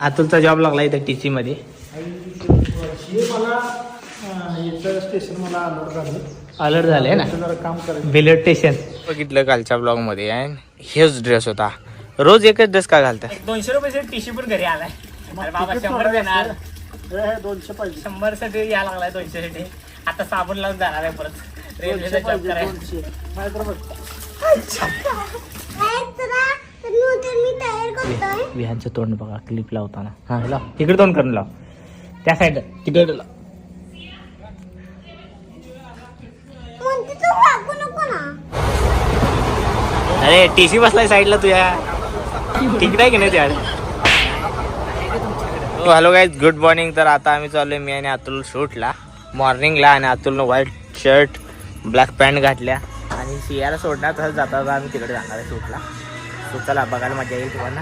अतुलचा job लागला इथं T C मध्ये. हे मला अं, याचं स्टेशन मला अलर्ट झालं अलर्ट झालंय ना? जरा काम करायचं बिलेट स्टेशन बघितलं कालच्या ब्लॉगमध्ये आणि हेच ड्रेस होता. रोज एकच ड्रेस का घालता? दोनशे रुपये टी शी पण घरी आलाय. अरे बाबा शंभर देणार. दोनशे पाहिजे. शंभरसाठी या लागलाय दोनशे साठी. आता साबण लावून जाणार आहे परत. रेल्वेचा जॉब करायला दोनशे नाहीतर बघ मी तयार करतोय विहानचं तोंड बघा क्लिप लावताना. हा लाव. तिकडे तोंड करून लाव. त्या साईड तिकडे लाव. अरे टी सी बसलाय साईडला तुझ्या तिकडे आहे की नाही त्या हॅलो गाईज गुड मॉर्निंग तर आता आम्ही चाललोय मी आणि अतुल शूटला. मॉर्निंगला आणि अतुलनं व्हाईट शर्ट ब्लॅक पॅन्ट घातल्या. आणि सियाला सोडणार तसंच जाता जाता आम्ही तिकडे जाणार आहे शूटला. सो चला बघायला मजा येईल तुम्हाला.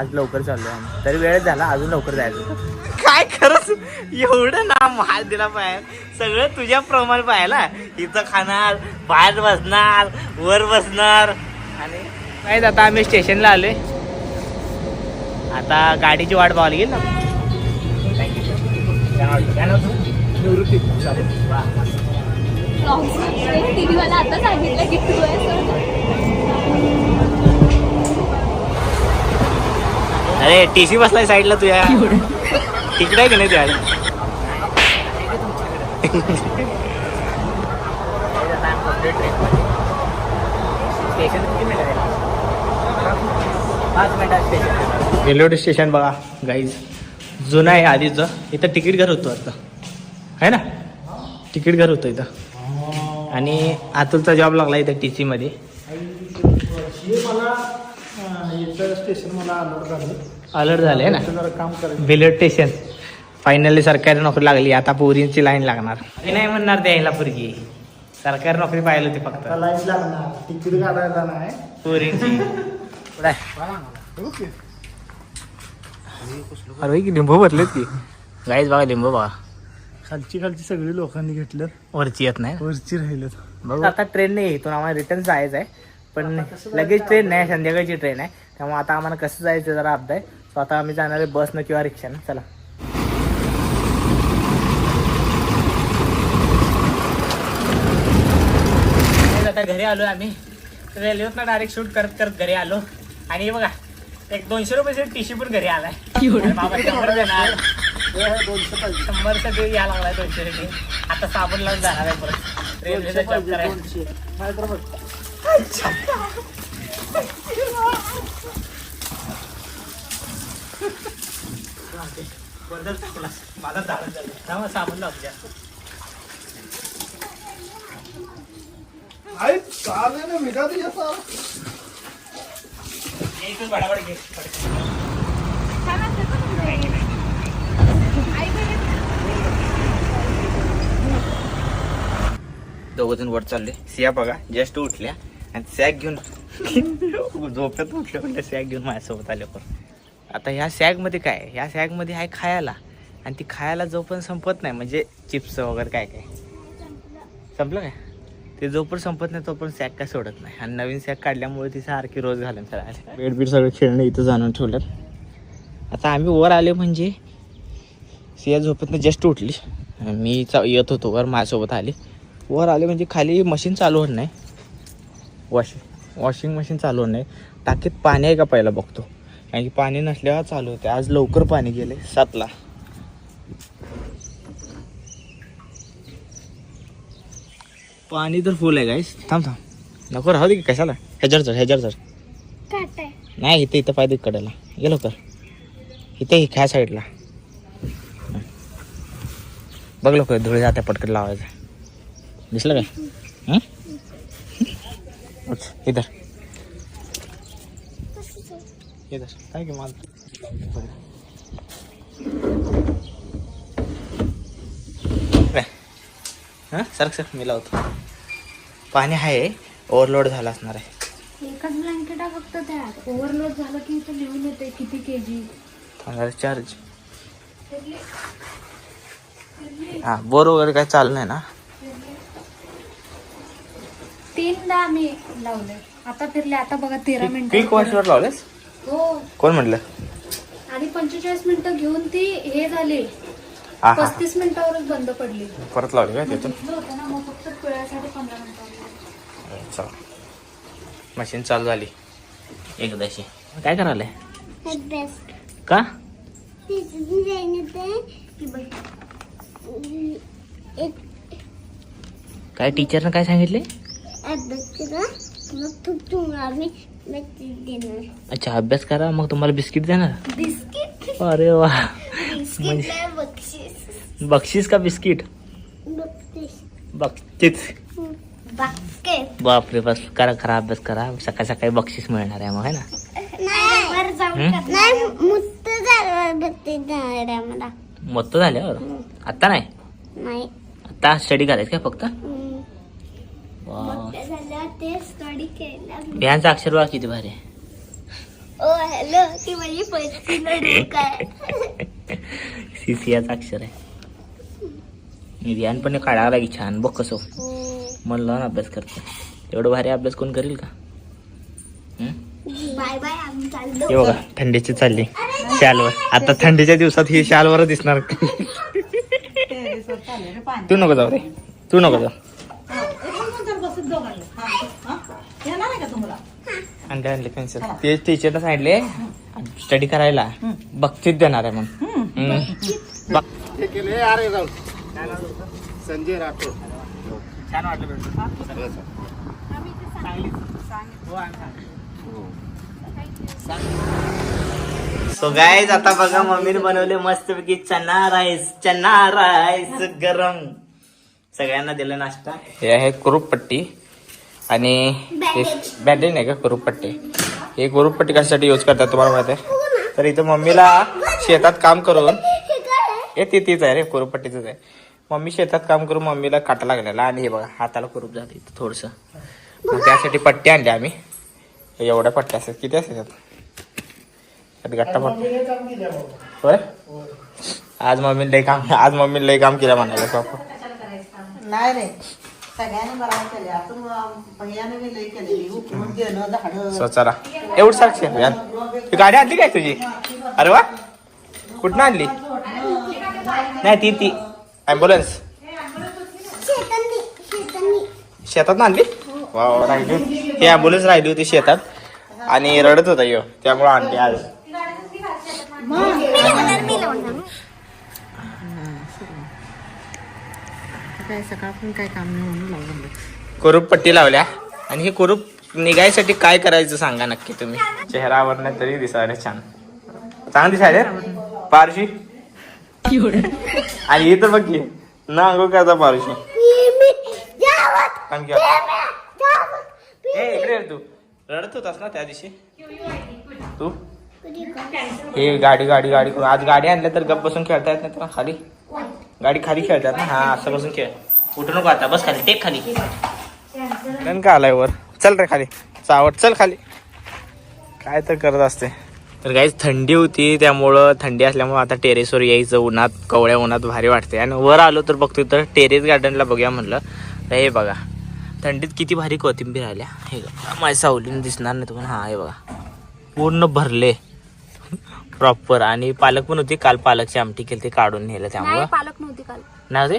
आज लवकर चाललोय आम्ही. तरी वेळच झाला अजून लवकर जायचं काय खरंच एवढं ना महाल दिला पाहिजे सगळं तुझ्या प्रमाणे पाहिला. इथं खाणार बाहेर बसणार वर बसणार. आणि काय आता आम्ही स्टेशनला आलोय. आता गाडीची वाट पाहायला गेली ना. तिने अरे टी सी बसलाय साईडला तुझ्या तिकडे आहे की नाही त्या रेल्वे स्टेशन बघा गाईज जुनं आहे आधीचं. इथं तिकीट घर होतं आता आहे ना? तिकीट घर होतं इथं. आणि अतुलचा जॉब लागला इथं टी मध्ये. हे मला स्टेशन मला अलर्ट झालं ना? जरा काम करायचं बिलेट स्टेशन फायनली सरकारी नोकरी लागली आता पोरींची लाईन लागणार. मी नाही म्हणणार द्यायला पोरगी. सरकारी नोकरी पाहिलं होती फक्त. आता लाईन लागणार. तिकीट काढायला नाही. पोरींची. पुढे. अरे की लिंबू भरलेत की? गाईच बघा लिंबू बघा. खालची खालची सगळी लोकांनी घेतलं वरची येत नाही वरची राहिलं बघू. आता ट्रेन नाही इथून आम्हाला रिटर्न जायचं आहे पण लगेच ट्रेन नाही संध्याकाळची ट्रेन आहे. त्यामुळे आता आम्हाला कसं जायचं जरा अपदा आहे. सो आता आम्ही जाणार आहे बसनं किंवा रिक्षानं. चला. आता घरी आलो आम्ही. रेल्वेतनं डायरेक्ट शूट करत करत घरी आलो. आणि बघा एक दोनशे रुपये टी शी पण घरी आलाय. बाबा शंभर देणार. हे हे या लागलाय दोनशे साठी. आता साबण लावून जाणार आहे परत. रेल्वेचा जॉब करायला बदल टाकला मला झालं झालं साबण आई चालेल ना तुझ्या बडाबड घे दोघ जण वर चालले. सिया बघा जस्ट उठल्या आणि सॅग घेऊन झोपेत उठल्या सॅग घेऊन माझ्यासोबत आले आता ह्या सॅगमध्ये काय? ह्या सॅगमध्ये आहे खायला. आणि ती खायला जो पण संपत नाही म्हणजे चिप्स वगैरे काय काय? संपलं काय? ते जो पण संपत नाही तो पण सॅग काय सोडत नाही. आणि नवीन सॅग काढल्यामुळे ती सारखी रोज घालून चढायला बेड बीड सगळं खेळणं इथं जाणून ठेवलं. आता आम्ही वर आले म्हणजे सिया झोपेतनं जस्ट उठली. मी चा येत होतो वर माझ्यासोबत आली. वर आले म्हणजे खाली मशीन चालू होत नाही. वॉशिंग वॉशिंग मशीन चालू नाही टाकीत पाणी आहे का पहिला बघतो. कारण की पाणी नसल्यावर चालू होते. आज लवकर पाणी गेले सातला. पाणी तर फुल आहे गाईस थांब थांब. नको राहू दे की कशाला? ह्याच्यावर चढ ह्याच्यावर चढ. नाही इथे इथं पाहिजे कडेला. गेलो कर इथे ह्या साईडला बघ लोक धुळे जाते पटकन लावायचं. दिसलं काय उच, इधर. इधर. काय की माल हां सरक सर मी लावतो पाणी आहे ओव्हरलोड झाला असणार आहे. एकच ब्लँकेट आहे फक्त त्यात ओव्हरलोड झालं की इथं लिहून येते किती के जी चार्ज हा बोर वगैरे काय चालू नाही ना? तीनदा आम्ही लावले. आता फिरले आता बघा तेरा पीक मिनिटं वॉशवर लावलेस? हो. कोण म्हटलं? आणि पंचेचाळीस मिनिटं घेऊन ती हे झाली. हा हा पस्तीस मिनिटावरच बंद पडली. परत लावली काय त्यातून? घेतलं होतं ना मग फक्त पिळायसाठी पंधरा मिनिटं चला. मशीन चालू झाली. एकदाशी. काय करायला का? काय टीचरनं काय सांगितले अच्छा अभ्यास करा मग तुम्हाला बिस्किट देणार? बिस्किट? अरे वा. बिस्किट नाही बक्षीस. का बिस्किट? बक्षीस. बापरे बस करा करा अभ्यास करा. सकाळी सकाळी बक्षीस मिळणार आहे मग है ना? मोठं झाल्यावर? आता नाही? नाही. आता स्टडी करायचं काय फक्त? हं. वा. मोठं झालं ते स्टडी केला बिहानचं अक्षर वा किती भारी आहे. ओ हॅलो ती माझी आहे. सीसीयाचं अक्षर आहे. मी बिहान पण काढायला की छान बघ कसं. मन लावून अभ्यास करतो. एवढं भारी अभ्यास कोण करेल का? हं? बाय बाय आम्ही चाललो. हे बघा थंडीची चालली. शालवर आता थंडीच्या दिवसात ही शालवर दिसणार. तू नको जाऊ रे. तू नको जाऊ. आणले आणले पेन्सिल ते टीचरनं सांगितले स्टडी करायला बक्षीस देणार आहे. बघ. संजय राठोड. छान वाटलं सो गाईज आता बघा मम्मीने बनवले मस्तपैकी चना राईस चना राईस गरम. सगळ्यांना दिलं नाश्ता. हे आहे कुरूपपट्टी आणि बँडेज नाही का? कुरूपपट्टी हे कुरूपपट्टी कशासाठी यूज करतात तुम्हाला माहिती आहे? तर इथं मम्मीला शेतात काम करून हे ती तीच आहे रे कुरूपट्टीच आहे. मम्मी शेतात काम करून मम्मीला काटा लागलेला आणि हे बघा हाताला कुरूप जाते इथं थोडंसं. मग त्यासाठी पट्टी आणली आम्ही. हे एवढ्या पट्ट्या असतात. किती असतात गट्टा पट्टी. होय? आज मम्मीने लय काम आज मम्मीने लय काम केलं म्हणायला नाही रे. सगळ्यांनी बरोबर केले. आपण भैयाने बी लई केलेली. उकळून देणं झाडं. स्वचारा एवढं साक्ष यार ती गाडी आणली काय तुझी? अरे वा. कुठनं आणली? नाही ती ती. ॲम्ब्युलन्स. शेतांनी शेतांनी शेतात आणली? वा वा, राहिली होती. ही ॲम्ब्युलन्स राहिली होती शेतात. आणि रडत होता यो. त्यामुळे आणली आज. मी लावणार मी लावणार. काय सकाळपासून काय काम नाही म्हणून लावून कुरूप पट्टी लावल्या. आणि हे कुरूप निघायसाठी काय करायचं सांगा नक्की तुम्ही. चेहरावर नाही तरी दिसायला छान. चांगलं दिसायला? पारशी? आणि इथं बघ की ना अंघोळ करता पारशी. इकडे ये तू. रडत होतास ना त्या दिवशी? तू? हे गाडी गाडी गाडी. करून आज गाडी आणल्या तर गप बसून खेळता येत नाही तुला खाली. गाडी खाली खेळतात ना. हा असं बसून खेळ. उठू नको आता बस खाली टेक खाली. नन का आलाय वर? चल रे खाली. चावट चल खाली. काय तर करत असते. तर काहीच थंडी होती त्यामुळं थंडी असल्यामुळं आता टेरेसवर यायचं. उन्हात कवळ्या उन्हात भारी वाटते आणि वर आलो तर बघतो तर टेरेस गार्डनला बघूया म्हणलं. तर हे बघा थंडीत किती भारी कोथिंबीर आल्या. हे माझ्या सावलीने दिसणार नाही तुम्हाला. हा हे बघा. पूर्ण भरले. प्रॉपर आणि पालक पण होती. काल पालकची आमटी केली ते काढून नेलं त्यामुळं. पालक नव्हती काल. ना ते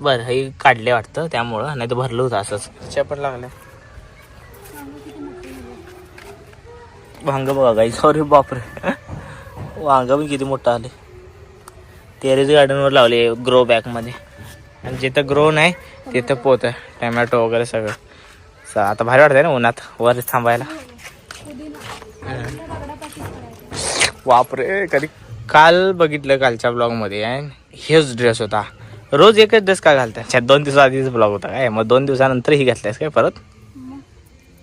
बरं हे काढले वाटतं त्यामुळं. नाही तर भरलं होतं असंच. पण लागले वांग बघा गाई. सॉरी बापरे. वांग पण किती मोठं आले टेरेस गार्डनवर लावले ग्रो बॅगमध्ये आणि जिथं ग्रो नाही तिथं पोत आहे. टमॅटो वगैरे सगळं. स- आता भारी वाटतंय ना उन्हात. वर थांबायला. बापरे कधी काल बघितलं कालच्या ब्लॉगमध्ये आणि हेच ड्रेस होता. रोज एकच ड्रेस का घालताय? अच्छा दोन दिवसा आधीच ब्लॉग होता काय? मग दोन दिवसानंतर ही घातलायस काय परत?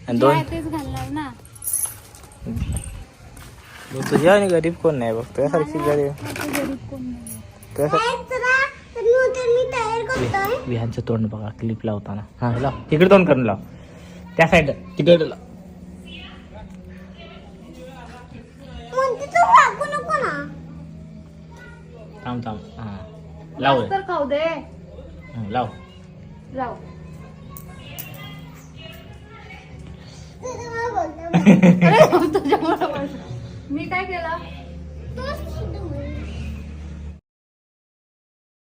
आणि दोन तुझ्या आणि गरीब कोण नाही बघ? तुझ्यासारखी गरीब तुझ्यासारखी तर मी तयार करतोय. विहानचं तोंड बघा क्लिप लावताना. हा लाव. तिकडे तोंड करून लाव. त्या साईड तिकडे लाव म्हणते तू वागू नको ना थांब थांब. हा. लाव रे. तर खाऊ दे. हं, लाव. तुझ्यामुळे मी काय केलं? तोच